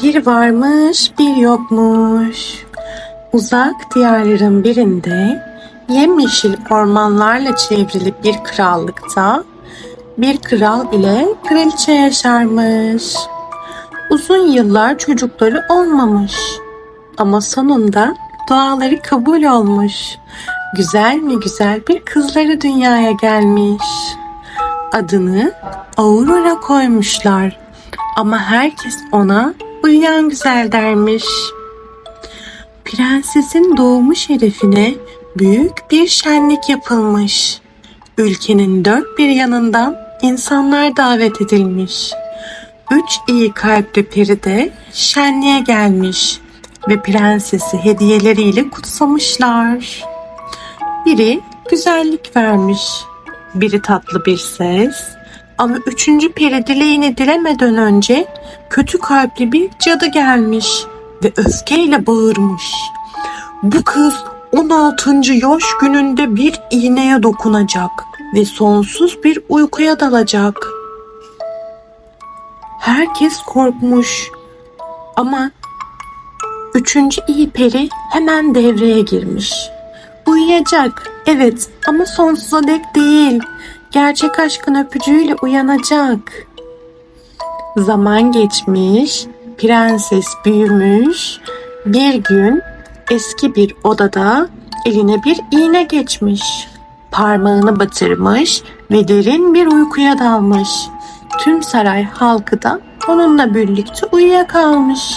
Bir varmış bir yokmuş. Uzak diyarların birinde yemyeşil ormanlarla çevrili bir krallıkta bir kral ile kraliçe yaşarmış. Uzun yıllar çocukları olmamış. Ama sonunda duaları kabul olmuş. Güzel mi güzel bir kızları dünyaya gelmiş. Adını Aurora koymuşlar. Ama herkes ona uyuyan güzel dermiş. Prensesin doğumu şerefine büyük bir şenlik yapılmış. Ülkenin dört bir yanından insanlar davet edilmiş. Üç iyi kalpli peri de şenliğe gelmiş ve prensesi hediyeleriyle kutsamışlar. Biri güzellik vermiş, biri tatlı bir ses ama üçüncü peri dileğini dilemeden önce kötü kalpli bir cadı gelmiş ve öfkeyle bağırmış. Bu kız 16. yaş gününde bir iğneye dokunacak ve sonsuz bir uykuya dalacak. Herkes korkmuş ama üçüncü iyi peri hemen devreye girmiş. Uyuyacak, evet ama sonsuza dek değil. Gerçek aşkın öpücüğüyle uyanacak. Zaman geçmiş, prenses büyümüş. Bir gün eski bir odada eline bir iğne geçmiş. Parmağını batırmış ve derin bir uykuya dalmış. Tüm saray halkı da onunla birlikte uyuyakalmış.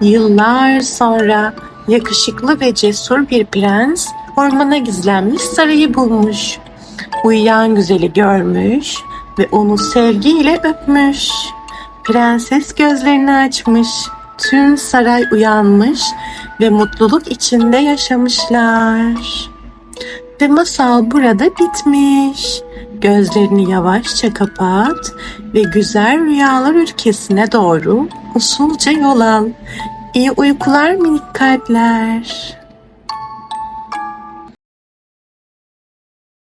Yıllar sonra yakışıklı ve cesur bir prens ormana gizlenmiş sarayı bulmuş. Uyuyan güzeli görmüş ve onu sevgiyle öpmüş. Prenses gözlerini açmış. Tüm saray uyanmış ve mutluluk içinde yaşamışlar. Ve masal burada bitmiş. Gözlerini yavaşça kapat ve güzel rüyalar ülkesine doğru usulca yol al. İyi uykular minik kalpler.